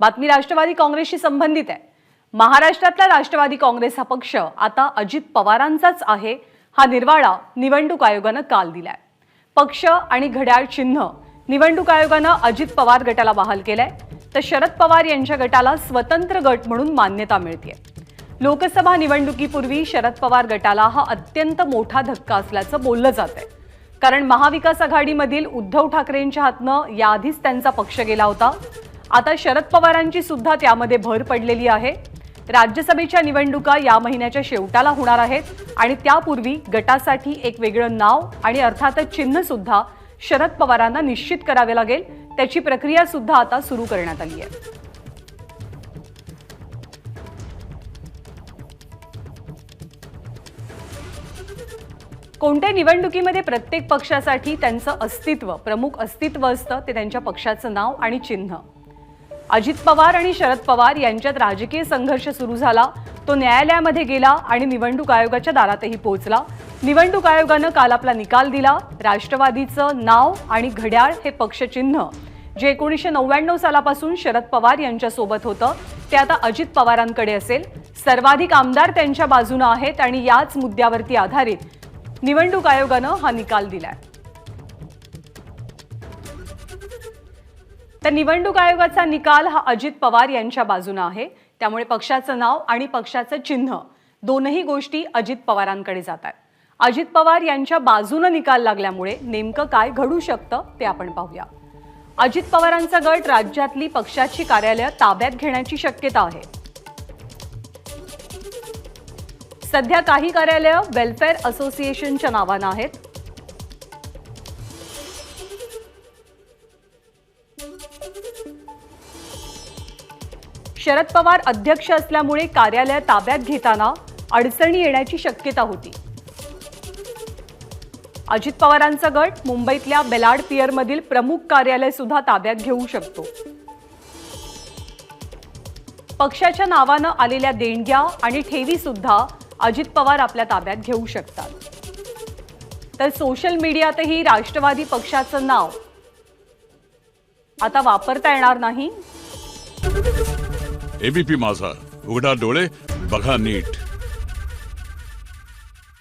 बातमी राष्ट्रवादी काँग्रेसशी संबंधित आहे. महाराष्ट्रातला राष्ट्रवादी काँग्रेस हा पक्ष आता अजित पवारांचाच आहे हा निर्वाळा निवडणूक आयोगानं काल दिलाय. पक्ष आणि घड्याळ चिन्ह निवडणूक आयोगानं अजित पवार गटाला बहाल केलाय. तर शरद पवार यांच्या गटाला स्वतंत्र गट म्हणून मान्यता मिळते लोकसभा निवडणुकीपूर्वी शरद पवार गटाला हा अत्यंत मोठा धक्का असल्याचं बोललं जात आहे कारण महाविकास आघाडीमधील उद्धव ठाकरेंच्या हातनं याआधीच त्यांचा पक्ष गेला होता. आता शरद पवारांची सुद्धा त्यामध्ये भर पडलेली आहे. राज्यसभेच्या निवडणुका या महिन्याच्या शेवटाला होणार आहेत आणि त्यापूर्वी गटासाठी एक वेगळं नाव आणि अर्थातच चिन्ह सुद्धा शरद पवारांना निश्चित करावे लागेल. त्याची प्रक्रिया सुद्धा आता सुरू करण्यात आली आहे. कोणत्या निवडणुकीमध्ये प्रत्येक पक्षासाठी त्यांचं अस्तित्व प्रमुख अस्तित्व असतं ते त्यांच्या पक्षाचं नाव आणि चिन्ह. अजित पवार आणि शरद पवार यांच्यात राजकीय संघर्ष सुरू झाला. तो न्यायालयामध्ये गेला आणि निवडणूक आयोगाच्या दारातही पोहोचला. निवडणूक आयोगानं काल आपला निकाल दिला. राष्ट्रवादीचं नाव आणि घड्याळ हे पक्षचिन्ह. जे एकोणीसशे नव्याण्णव सालापासून शरद पवार यांच्यासोबत होतं ते आता अजित पवारांकडे असेल. सर्वाधिक आमदार त्यांच्या बाजूनं आहेत आणि याच मुद्द्यावरती आधारित निवडणूक आयोगानं हा निकाल दिलाय. तर निवडणूक आयोगाचा निकाल हा अजित पवार यांच्या बाजूनं आहे. त्यामुळे पक्षाचं नाव आणि पक्षाचं चिन्ह दोनही गोष्टी अजित पवारांकडे जात आहेत. अजित पवार यांच्या बाजूनं निकाल लागल्यामुळे नेमकं काय घडू शकतं ते आपण पाहूया. अजित पवारांचा गट राज्यातली पक्षाची कार्यालयं ताब्यात घेण्याची शक्यता आहे. सध्या काही कार्यालयं वेलफेअर असोसिएशनच्या नावानं आहेत. शरद पवार अध्यक्ष असल्यामुळे कार्यालय ताब्यात घेताना अडचणी येण्याची शक्यता होती. अजित पवारांचा गट मुंबईतल्या बेलाड पियरमधील प्रमुख कार्यालय सुद्धा ताब्यात घेऊ शकतो. पक्षाच्या नावानं आलेल्या देणग्या आणि ठेवी सुद्धा अजित पवार आपल्या ताब्यात घेऊ शकतात. तर सोशल मीडियातही राष्ट्रवादी पक्षाचं नाव आता वापरता येणार नाही? एबीपी माझा. उघडा डोळे बघा नीट.